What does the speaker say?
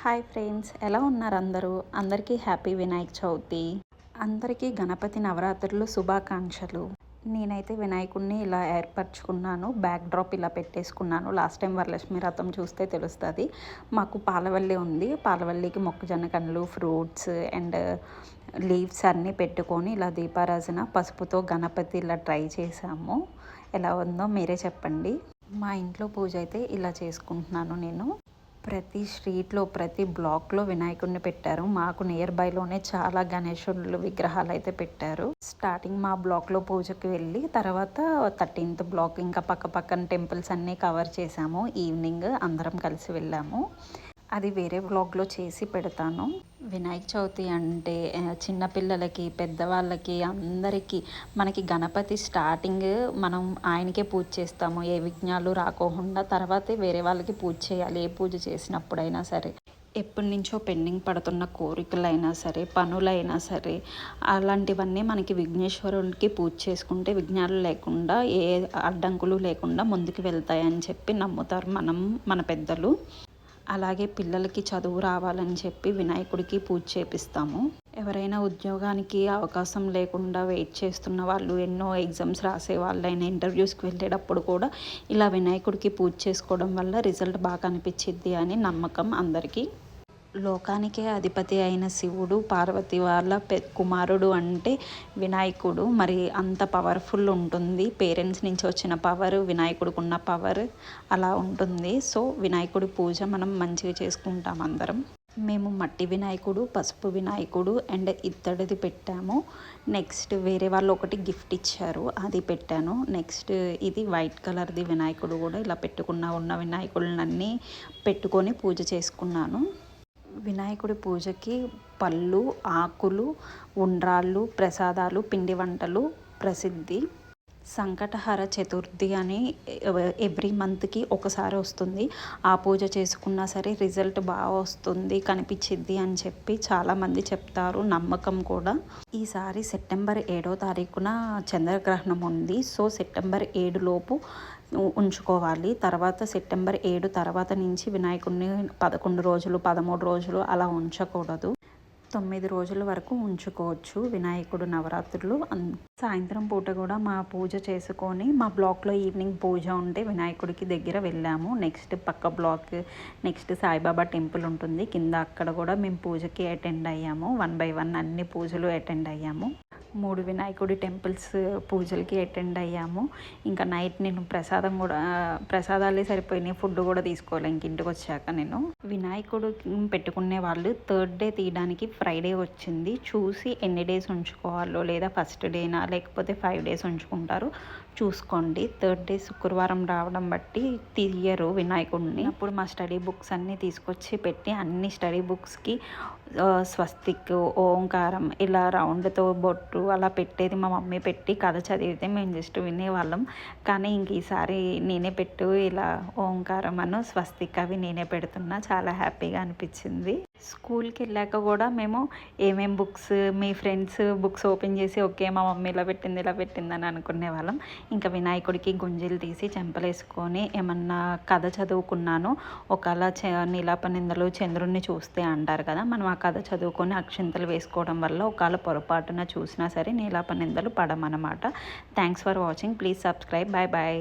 Hi friends ఎలా ఉన్నారు అందరూ? అందరికీ హ్యాపీ వినాయక చవితి. అందరికీ గణపతి నవరాత్రులు శుభాకాంక్షలు. నేనైతే వినాయకుడిని ఇలా ఏర్పరచుకున్నాను బ్యాక్ డ్రాప్ ఇలా పెట్టేసుకున్నాను. లాస్ట్ టైం వరలక్ష్మి రథం చూస్తే తెలుస్తుంది. మాకు పాలవల్లి ఉంది. పాలవల్లికి మొక్కజొన్న కండ్లు ఫ్రూట్స్ అండ్ లీవ్స్ అన్నీ పెట్టుకొని ఇలా దీపారాజన పసుపుతో గణపతి ఇలా ట్రై చేసాము ఎలా ఉందో మీరే చెప్పండి. మా ఇంట్లో పూజ అయితే ఇలా చేసుకుంటున్నాను నేను. ప్రతి స్ట్రీట్లో ప్రతి బ్లాక్లో వినాయకుడిని పెట్టారు. మాకు నియర్ బైలోనే చాలా గణేశుళ్ళు విగ్రహాలు అయితే పెట్టారు. స్టార్టింగ్ మా బ్లాక్లో పూజకి వెళ్ళి తర్వాత థర్టీన్త్ బ్లాక్ ఇంకా పక్క పక్కన టెంపుల్స్ అన్నీ కవర్ చేసాము ఈవినింగ్ అందరం కలిసి వెళ్ళాము. అది వేరే వ్లాగ్లో చేసి పెడతాను. వినాయక చవితి అంటే చిన్నపిల్లలకి పెద్దవాళ్ళకి అందరికీ మనకి గణపతి స్టార్టింగ్ మనం ఆయనకే పూజ చేస్తాము. ఏ విఘ్నాలు రాకోకుండా తర్వాతే వేరే వాళ్ళకి పూజ చేయాలి. ఏ పూజ చేసినప్పుడైనా సరే ఎప్పటి నుంచో పెండింగ్ పడుతున్న కోరికలైనా సరే పనులైనా సరే అలాంటివన్నీ మనకి విఘ్నేశ్వరుడికి పూజ చేసుకుంటే విఘ్నాలు లేకుండా ఏ అడ్డంకులు లేకుండా ముందుకు వెళ్తాయని చెప్పి నమ్ముతారు మనం మన పెద్దలు. అలాగే పిల్లలకి చదువు రావాలని చెప్పి వినాయకుడికి పూజ చేపిస్తాము. ఎవరైనా ఉద్యోగానికి అవకాశం లేకుండా వెయిట్ చేస్తున్న వాళ్ళు ఎన్నో ఎగ్జామ్స్ రాసే వాళ్ళైనా ఇంటర్వ్యూస్కి వెళ్ళేటప్పుడు కూడా ఇలా వినాయకుడికి పూజ చేసుకోవడం వల్ల రిజల్ట్ బాగా అనిపించిద్ది అని నమ్మకం అందరికీ. లోకానికే అధిపతి అయిన శివుడు పార్వతి వాళ్ళ పె కుమారుడు అంటే వినాయకుడు. మరి అంత పవర్ఫుల్ ఉంటుంది. పేరెంట్స్ నుంచి వచ్చిన పవర్ వినాయకుడికి ఉన్న పవర్ అలా ఉంటుంది. సో వినాయకుడి పూజ మనం మంచిగా చేసుకుంటాం అందరం. మేము మట్టి వినాయకుడు పసుపు వినాయకుడు అండ్ ఇత్తడిది పెట్టాము. నెక్స్ట్ వేరే వాళ్ళు ఒకటి గిఫ్ట్ ఇచ్చారు. అది పెట్టాను. నెక్స్ట్ ఇది వైట్ కలర్ది వినాయకుడు కూడా ఇలా పెట్టుకున్న ఉన్న వినాయకుడినన్నీ పెట్టుకొని పూజ చేసుకున్నాను. వినాయకుడి పూజకి పళ్ళు ఆకులు ఉండ్రాళ్ళు ప్రసాదాలు పిండి వంటలు ప్రసిద్ధి. సంకటహర చతుర్థి అని ఎవ్రీ మంత్కి ఒకసారి వస్తుంది. ఆ పూజ చేసుకున్నా సరే రిజల్ట్ బాగా వస్తుంది కనిపించిద్ది అని చెప్పి చాలామంది చెప్తారు నమ్మకం కూడా. ఈసారి సెప్టెంబర్ ఏడో తారీఖున చంద్రగ్రహణం ఉంది. సో సెప్టెంబర్ ఏడులోపు ఉంచుకోవాలి. తర్వాత సెప్టెంబర్ ఏడు తర్వాత నుంచి వినాయకుడిని పదకొండు రోజులు పదమూడు రోజులు అలా ఉంచకూడదు. తొమ్మిది రోజుల వరకు ఉంచుకోవచ్చు వినాయకుడు నవరాత్రులు. సాయంత్రం పూట కూడా మా పూజ చేసుకొని మా బ్లాక్లో ఈవినింగ్ పూజ ఉంటే వినాయకుడికి దగ్గర వెళ్ళాము. నెక్స్ట్ పక్క బ్లాక్ నెక్స్ట్ సాయిబాబా టెంపుల్ ఉంటుంది. కింద అక్కడ కూడా మేము పూజకి అటెండ్ అయ్యాము. వన్ బై వన్ అన్ని పూజలు అటెండ్ అయ్యాము. మూడు వినాయకుడి టెంపుల్స్ పూజలకి అటెండ్ అయ్యాము. ఇంకా నైట్ నేను ప్రసాదం కూడా ప్రసాదాలే సరిపోయినాయి. ఫుడ్ కూడా తీసుకోవాలి ఇంక ఇంటికి వచ్చాక నేను. వినాయకుడు పెట్టుకునే వాళ్ళు థర్డ్ డే తీయడానికి ఫ్రైడే వచ్చింది. చూసి ఎన్ని డేస్ ఉంచుకోవాలో లేదా ఫస్ట్ డేనా లేకపోతే ఫైవ్ డేస్ ఉంచుకుంటారు చూసుకోండి. థర్డ్ డే శుక్రవారం రావడం బట్టి తీయరు వినాయకుడిని. అప్పుడు మా స్టడీ బుక్స్ అన్నీ తీసుకొచ్చి పెట్టి అన్ని స్టడీ బుక్స్కి స్వస్తిక్ ఓంకారం ఇలా రౌండ్తో బొట్టు అలా పెట్టేది మా మమ్మీ పెట్టి కథ చదివితే మేము జస్ట్ వినేవాళ్ళం. కానీ ఇంక ఈసారి నేనే పెట్టు ఇలా ఓంకారం అను స్వస్తిక్ అవి నేనే పెడుతున్నా. చాలా హ్యాపీగా అనిపించింది. స్కూల్కి వెళ్ళాక కూడా మేము ఏమేం బుక్స్ మీ ఫ్రెండ్స్ బుక్స్ ఓపెన్ చేసి ఓకే మా మమ్మీ ఇలా పెట్టింది ఇలా పెట్టింది అని అనుకునే వాళ్ళం. ఇంకా వినాయకుడికి గుంజీలు తీసి చెంపలేసుకొని ఏమన్నా కథ చదువుకున్నాను ఒకవేళ నీలాపనిందలు చంద్రుడిని చూస్తే అంటారు కదా మనం ఆ కథ చదువుకొని అక్షింతలు వేసుకోవడం వల్ల ఒకవేళ పొరపాటున చూసినా సరే నీలాపనిందలు పడమన్నమాట. Thanks for watching. Please subscribe. Bye bye